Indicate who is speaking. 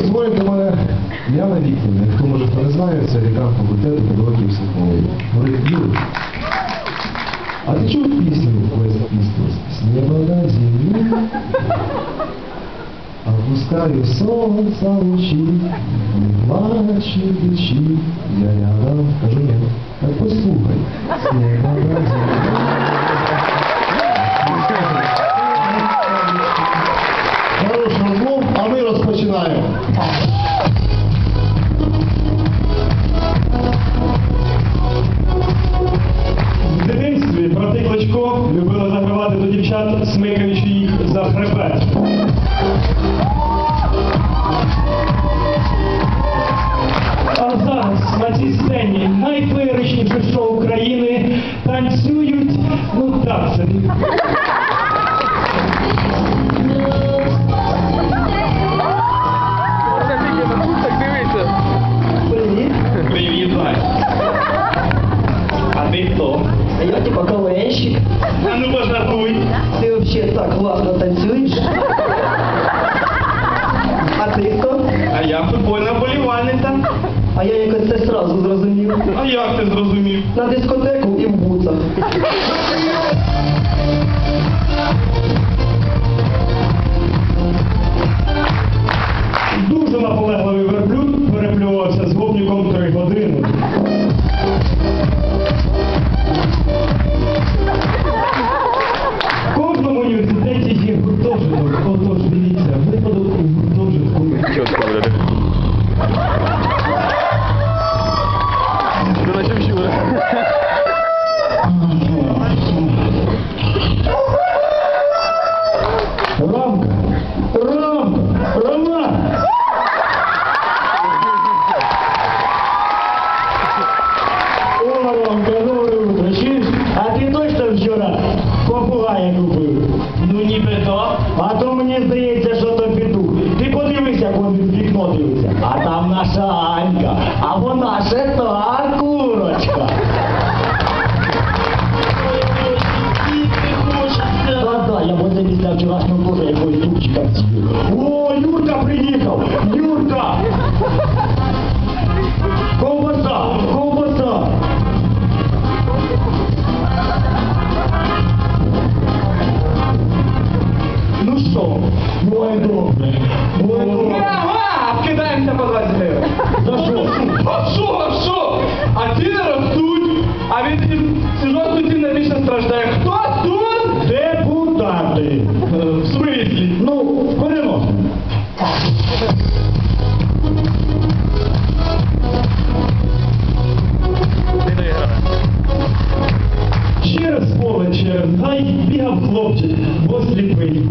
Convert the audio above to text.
Speaker 1: і дзвонить до мене Яна Вікторівна. Хто може хто не знає, це декан факультету педагогів психології. Говорить, Юрій, а ти чув пісню Леся Пістус? З неба на землю, Опускаю солнце лучи, не плачь, не кричи, я рядом, кажу нет, так послухай, с неба на землю.
Speaker 2: За хребет. А зараз на цій сцені найфеєричніше шоу України танцюють, ну так собі. А
Speaker 3: я якось це сразу зрозумів.
Speaker 2: А як ти зрозумів?
Speaker 3: На дискотеку і в буцах.
Speaker 2: Дуже наполегливий верблюд переплювався з гопніком три години. В кожному університеті є гуртожиток. Отож, дивіться, випадок мені здається, що то піду. Ти подивися, як він в вікно дивиться. А там наша Анька. А вона ще та курочка. Та-да, я возле після вчорашнього теж якогось тупчика з'їв. Ну добре, моє добре.
Speaker 4: Ага, вкидаємося по 20 гривень.
Speaker 2: За що?
Speaker 4: А що, а що? А ціни ростуть, а від сюжету ціни більше страждає. Хто тут?
Speaker 2: Депутати.
Speaker 4: Е, В смислі?
Speaker 2: Ну, в переносному. Через поле, через гай бігав хлопчик, бо сліпий.